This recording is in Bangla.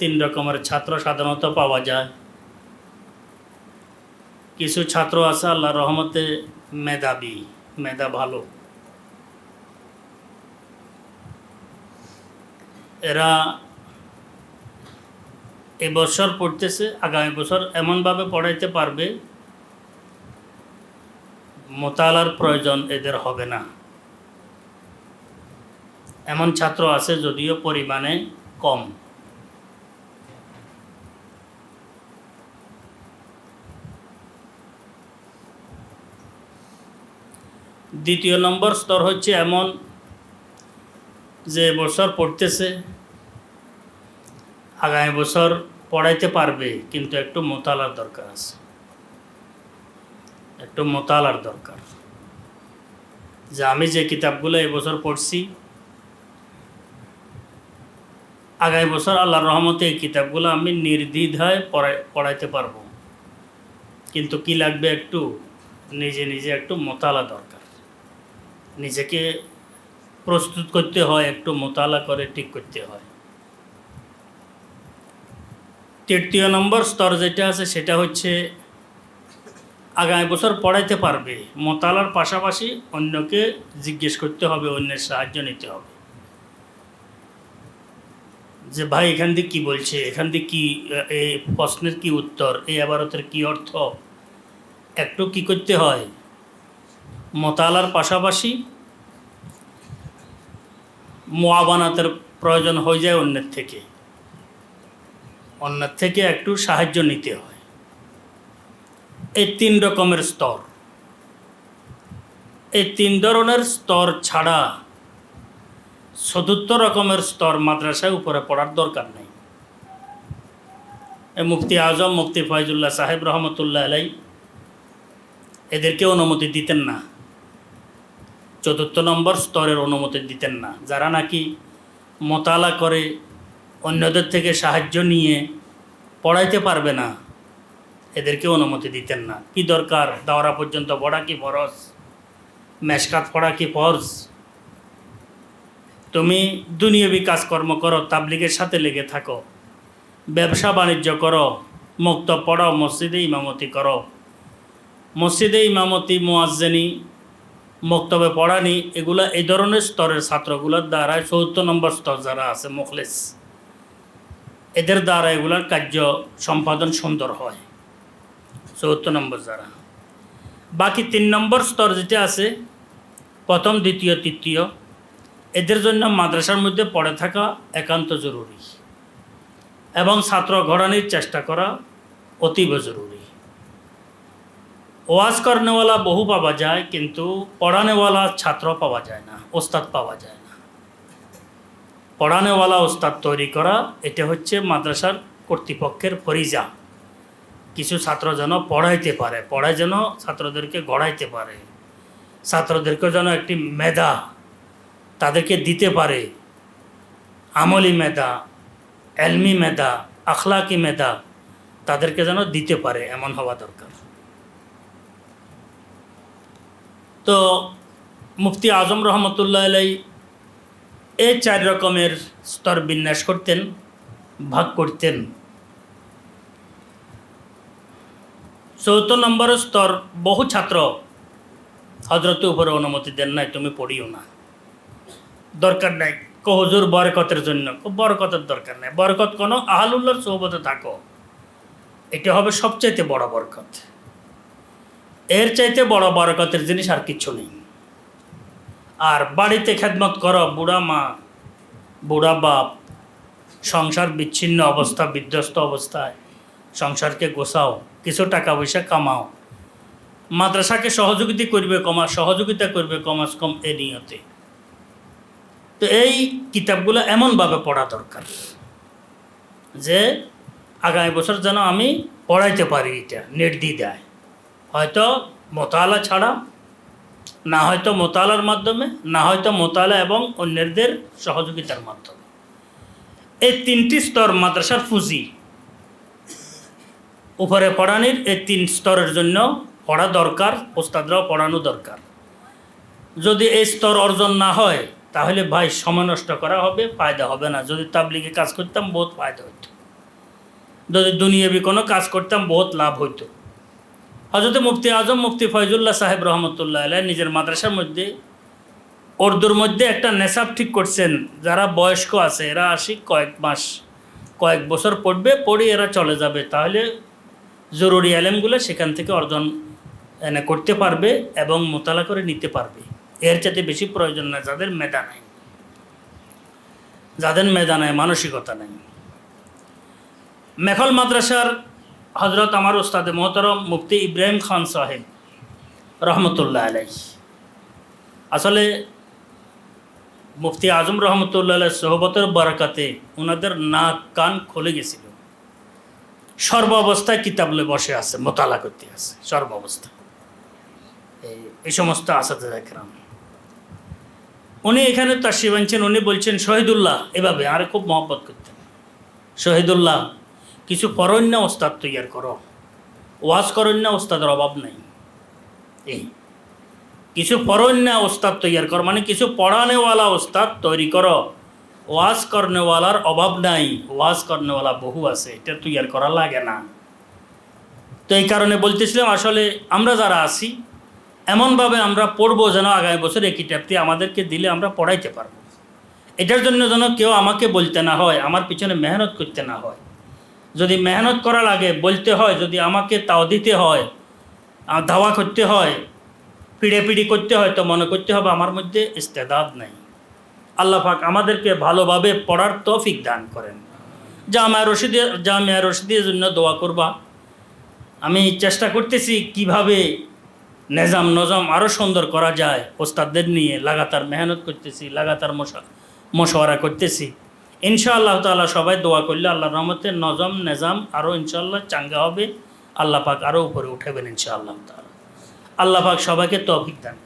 তিন রকমের ছাত্র সাধারণত পাওয়া যায়। কিছু ছাত্র আছে আল্লাহ রহমতে মেধাবী, মেধা ভালো। এরা এবছর পড়তেছে, আগামী বছর এমনভাবে পড়াইতে পারবে, মোতালার প্রয়োজন এদের হবে না। এমন ছাত্র আছে যদিও পরিমাণে কম। দ্বিতীয় নম্বর স্তর হচ্ছে এমন যে বছর পড়তেছে, আগামী বছর পড়াইতে পারবে, কিন্তু একটু মোতালার দরকার আছে। একটু মোতালার দরকার। যে আমি যে কিতাবগুলো এবছর পড়ছি, আগামী বছর আল্লাহর রহমতে এই কিতাবগুলো আমি নির্দ্বিধায় পড়াই, পড়াইতে পারব। কিন্তু কি লাগবে একটু? নিজে নিজে একটু মোতালা দরকার। নিজেকে প্রস্তুত করতে হয়, একটু মোতালা করে ঠিক করতে হয়। তৃতীয় নম্বর স্তর যেটা আছে, সেটা হচ্ছে আগামী বছর পড়াইতে পারবে। মোতালার পাশাপাশি অন্যকে জিজ্ঞেস করতে হবে, অন্যের সাহায্য নিতে হবে। যে ভাই, এখান থেকে কী বলছে? এখান থেকে কী এই প্রশ্নের কী উত্তর? এই আবারতের কী অর্থ? একটু কি করতে হয়? মোতালার পাশাপাশি মোয়াবানাতের প্রয়োজন হয়ে যায় অন্যের থেকে। অন্যের থেকে একটু সাহায্য নিতে হয়। এই তিন রকমের স্তর। এই তিন ধরনের স্তর ছাড়া চতুর্থ রকমের স্তর মাদ্রাসায় উপরে পড়ার দরকার নেই। এ মুফতি আজম, মুফতি ফয়জুল্লাহ সাহেব রহমতুল্লাহ আলাই এদেরকে অনুমতি দিতেন না। চতুর্থ নম্বর স্তরের অনুমতি দিতেন না। যারা নাকি মোতালা করে অন্যদের থেকে সাহায্য নিয়ে পড়াইতে পারবে না, এদেরকে অনুমতি দিতেন না। কি দরকার? দাওরা পর্যন্ত পড়া কি ফরজ? মেশকাত পড়া কি ফরজ? তুমি দুনিয়াবি কাজকর্ম করো, তাবলিগের সাথে লেগে থাকো, ব্যবসা বাণিজ্য করো, মুক্ত পড়াও মসজিদে ইমামতি করো। মসজিদে ইমামতি মোয়াজ্জেনি মক্তবে পড়ানি, এগুলা এই ধরনের স্তরের ছাত্রগুলোর দ্বারা চৌদ্দ নম্বর স্তর যারা আছে, মুখলেস। এদের দ্বারা এগুলার কার্য সম্পাদন সুন্দর হয়। চৌদ্দ নম্বর যারা। বাকি তিন নম্বর স্তর যেটা আছে, প্রথম, দ্বিতীয়, তৃতীয়, এদের জন্য মাদ্রাসার মধ্যে পড়ে থাকা একান্ত জরুরি। এবং ছাত্র ঘোরানির চেষ্টা করা অতীব জরুরি। ওয়াজ করনেওয়ালা বহু পাওয়া যায়, কিন্তু পড়ানেওয়ালা ছাত্র পাওয়া যায় না, ওস্তাদ পাওয়া যায় না। পড়ানেওয়ালা ওস্তাদ তৈরি করা, এটা হচ্ছে মাদ্রাসার কর্তৃপক্ষের ফরিজা। কিছু ছাত্র যেন পড়াইতে পারে, পড়ায় যেন ছাত্রদেরকে গড়াইতে পারে। ছাত্রদেরকে যেন একটি মেধা তাদেরকে দিতে পারে। আমলি মেধা, এলমি মেধা, আখলাকি মেধা তাদেরকে যেন দিতে পারে, এমন হওয়া দরকার। তো মুফতি আজম রহমতুল্লাহ আলাই এই চার রকমের স্তর বিন্যাস করতেন, ভাগ করতেন। চৌদ্দ নম্বরের স্তর বহু ছাত্র হজরত উপরে অনুমতি দেন নাই, তুমি পড়িও না। দরকার নাই, কো হুজুর বরকতের জন্য বরকতের দরকার নাই। বরকত কোনো আহলুল্লার সৌবতে থাকো, এটা হবে সবচাইতে বড় বরকত। এর চাইতে বড় বরকতের জিনিস আর কিচ্ছু নেই। আর বাড়িতে খেদমত করো, বুড়া মা, বুড়া বাপ, সংসার বিচ্ছিন্ন অবস্থা, বিধ্বস্ত অবস্থায় সংসারকে গোছাও, কিছু টাকা পয়সা কামাও। মাদ্রাসাকে সহযোগিতা করবে কমা সহযোগিতা করবে কমাস কম এ নিয়তে। তো এই কিতাবগুলো এমনভাবে পড়া দরকার যে আগামী বছর যেন আমি পড়াইতে পারি এটা নির্দ্বিধায় হয়তো মোতালা ছাড়া, না হয়তো মোতালার মাধ্যমে, না হয়তো মোতালা এবং অন্যদের সহযোগিতার মাধ্যমে। এই তিনটি স্তর মাদ্রাসার ফুজি উপরে পড়ানির এই তিন স্তরের জন্য পড়া দরকার, ওস্তাদরাও পড়ানো দরকার। যদি এই স্তর অর্জন না হয়, তাহলে ভাই সময় নষ্ট করা হবে, ফায়দা হবে না। যদি তাবলিগে কাজ করতাম, বহুত ফায়দা হতো যদি দুনিয়াবি কোনো কাজ করতাম, বহুত লাভ হইতো। হজরত মুফতি আজম মুফতি ফয়জুল্লাহ সাহেব রহমতুল্লাহ আলাই নিজের মাদ্রাসার মধ্যে, উর্দুর মধ্যে একটা নেশাব ঠিক করছেন, যারা বয়স্ক আছে, এরা আসি কয়েক মাস, কয়েক বছর পড়বে, পড়ে এরা চলে যাবে। তাহলে জরুরি আলেমগুলো সেখান থেকে অর্জন, এনে করতে পারবে এবং মোতালা করে নিতে পারবে। এর চাইতে বেশি প্রয়োজন না যাদের মেধা নাই। যাদের মেধা নাই, মানসিকতা নাই। মেখল মাদ্রাসার হজরত আমার ওস্তাদে মোহতরম মুফতি ইব্রাহিম খান সাহেব, রহমতুল্লাহ আলাই আসলে মুফতি আজম রহমতুল্লাহ আলাই সোহবতের বারাকাতে ওনাদের নাক কান খুলে গেছিল। সর্ব অবস্থায় কিতাব লয়ে বসে আছে, মোতালা করতে আছে, সর্ব অবস্থা। এই- সমস্ত আসাতে দেখলাম উনি এখানে তাসিব আনছেন উনি বলছেন, শহীদুল্লাহ, এভাবে আরে খুব মহব্বত করতেন। শহীদুল্লাহ কিছু পরণ্য ওস্তাদ তৈয়ার করো। ওয়াজ করণ্য ওস্তাদের অভাব নাই। এই। কিছু পরণ্য ওস্তাদ তৈয়ার কর মানে কিছু পড়ানেওয়ালা ওস্তাদ তৈরি করো। ওয়াজ করনেওয়ালার অভাব নাই। ওয়াজ করনেওয়ালা বহু আছে, এটা তৈয়ার করা লাগে না। তো এই কারণে বলতেছিলাম, আসলে আমরা যারা আছি, এমনভাবে আমরা পড়ব যেন আগামী বছর এই কিতাবটি আমাদেরকে দিলে আমরা পড়াইতে পারব। এটার জন্য যেন কেউ আমাকে বলতে না হয়, আমার পিছনে মেহনত করতে না হয়। যদি মেহনত করা লাগে, বলতে হয়, যদি আমাকে তাও দিতে হয় ধাওয়া করতে হয় পিড়ে পিড়ি করতে হয়, তো মনে করতে হবে আমার মধ্যে ইস্তেদাদ নাই। আল্লাহ পাক আমাদেরকে ভালোভাবে পড়ার তৌফিক দান করেন। যা আমার জামিয়া রশিদে জামিয়া রশিদের জন্য দোয়া করবা। আমি চেষ্টা করতেছি কীভাবে নেজাম নজাম আরও সুন্দর করা যায়। ওস্তাদদের নিয়ে লাগাতার মেহনত করতেছি, লাগাতার মশা মশওয়ারা করতেছি। ইনশাআল্লাহ তালা সবাই দোয়া করলে আল্লাহ রহমতের নজম, নেজাম আরও ইনশাআল্লাহ চাঙ্গা হবে। আল্লাহ পাক আরও উপরে উঠাবেন ইনশাআল্লাহ তালা আল্লাহ পাক সবাইকে তৌফিক দান